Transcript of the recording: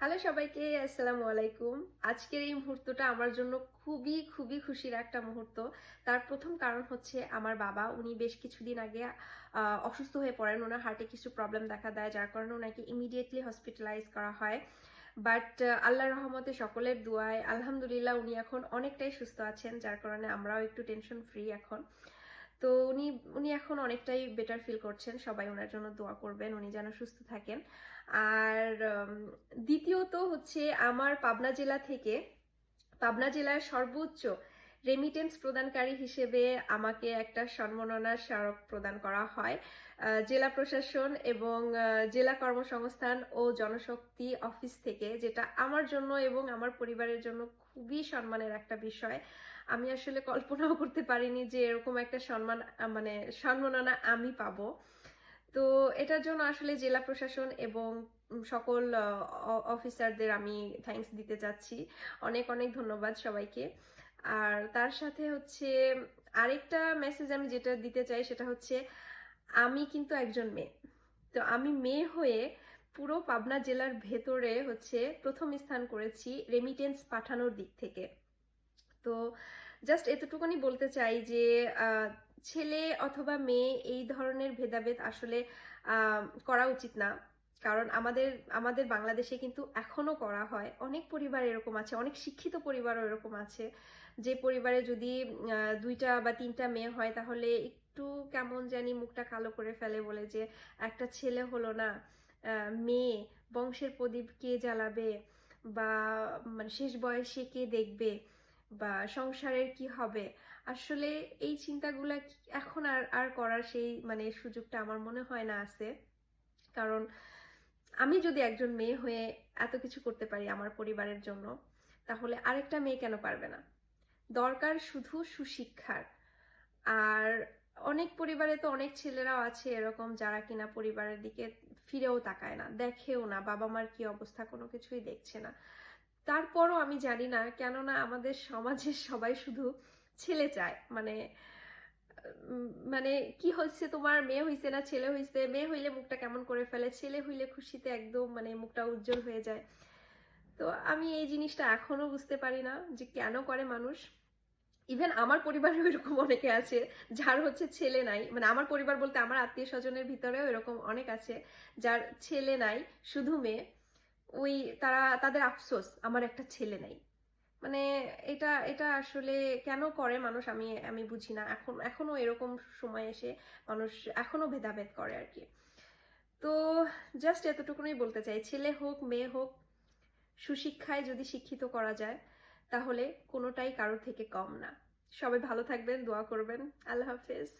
Hello সবাইকে, আসসালামু আলাইকুম। আজকের এই মুহূর্তটা আমার জন্য খুবই খুবই খুশির একটা মুহূর্ত। তার প্রথম কারণ হচ্ছে আমার বাবা। উনি বেশ কিছুদিন আগে অসুস্থ হয়ে পড়েন। ওনার হার্টে কিছু প্রবলেম দেখা দেয়, যার কারণে ওনাকে ইমিডিয়েটলি হসপিটালাইজ করা হয়। বাট আল্লাহ রহমতে সকলের দোয়ায়, আলহামদুলিল্লাহ উনি এখন অনেকটাই সুস্থ আছেন, যার কারণে আমরাও একটু টেনশন ফ্রি এখন। তো উনি উনি এখন অনেকটাই বেটার ফিল করছেন। সবাই ওনার জন্য দোয়া করবেন, উনি যেন সুস্থ থাকেন। আর দ্বিতীয়ত হচ্ছে আমার পাবনা জেলা থেকে, পাবনা জেলার সর্বোচ্চ রেমিটেন্স প্রদানকারী হিসেবে আমাকে একটা সম্মাননা স্মারক প্রদান করা হয়। জেলা প্রশাসন এবং জেলা কর্মসংস্থান ও জনশক্তি অফিস থেকে, যেটা আমার জন্য এবং আমার পরিবারের জন্য খুবই সম্মানের একটা বিষয়। আমি আসলে কল্পনাও করতে পারিনি যে এরকম একটা সম্মান মানে সম্মাননা আমি পাবো। তো এটার জন্য আসলে জেলা প্রশাসন এবং সকল অফিসারদের আমি থ্যাঙ্কস দিতে চাচ্ছি। অনেক অনেক ধন্যবাদ সবাইকে। আর তার সাথে হচ্ছে আরেকটা মেসেজ আমি যেটা দিতে চাই সেটা হচ্ছে, আমি কিন্তু একজন মেয়ে। তো আমি মেয়ে হয়ে পুরো পাবনা জেলার ভেতরে হচ্ছে প্রথম স্থান করেছি রেমিটেন্স পাঠানোর দিক থেকে। তো জাস্ট এতটুকুনি বলতে চাই যে ছেলে অথবা মেয়ে এই ধরনের ভেদাভেদ আসলে করা উচিত না। কারণ আমাদের আমাদের বাংলাদেশে কিন্তু এখনও করা হয়, অনেক পরিবার এরকম আছে, অনেক শিক্ষিত পরিবারও এরকম আছে। যে পরিবারে যদি দুইটা বা তিনটা মেয়ে হয়, তাহলে একটু কেমন জানি মুখটা কালো করে ফেলে বলে যে, একটা ছেলে হলো না মেয়ে, বংশের প্রদীপ কে জ্বালাবে? বা মানে শেষ বয়সে কে দেখবে? বা, সংসারের কি হবে? আসলে এই চিন্তাগুলা এখন আর আর করার সেই মানে সুযোগটা আমার মনে হয় না আছে। কারণ আমি যদি একজন মেয়ে হয়ে এত কিছু করতে পারি আমার পরিবারের জন্য, তাহলে আরেকটা মেয়ে কেন পারবে না? দরকার শুধু সুশিক্ষার। আর অনেক পরিবারে তো অনেক ছেলেরাও আছে এরকম যারা কিনা পরিবারের দিকে ফিরেও তাকায় না, দেখেও না বাবা মার কি অবস্থা কোনো কিছুই দেখছে না। তারপরও আমি জানি না কেননা আমাদের সমাজের সবাই শুধু ছেলে চায় মানে মানে কি হচ্ছে? তোমার মেয়ে হইছে না ছেলে হইছে? মেয়ে হইলে মুখটা কেমন করে ফেলে? ছেলে হইলে খুশিতে একদম মানে মুখটা উজ্জ্বল হয়ে যায়। তো আমি এই জিনিসটা এখনও বুঝতে পারি না যে কেন করে মানুষ। ইভেন আমার পরিবারেও এরকম অনেকে আছে, যার হচ্ছে ছেলে নাই। মানে আমার পরিবার বলতে আমার আত্মীয় স্বজনের ভিতরেও এরকম অনেক আছে, যার ছেলে নাই, শুধু মেয়ে। ওই তারা, তাদের আফসোস, আমার একটা ছেলে নাই। মানে এটা এটা আসলে কেন করে মানুষ আমি আমি বুঝি না। এখন এখনও এরকম সময় এসে মানুষ এখনও ভেদাভেদ করে আর কি তো জাস্ট এতটুকুনই বলতে চাই, ছেলে হোক, মেয়ে হোক, সুশিক্ষায় যদি শিক্ষিত করা যায়, তাহলে কোনোটাই কারোর থেকে কম না। সবাই ভালো থাকবেন, দোয়া করবেন। আল্লাহ হাফেজ।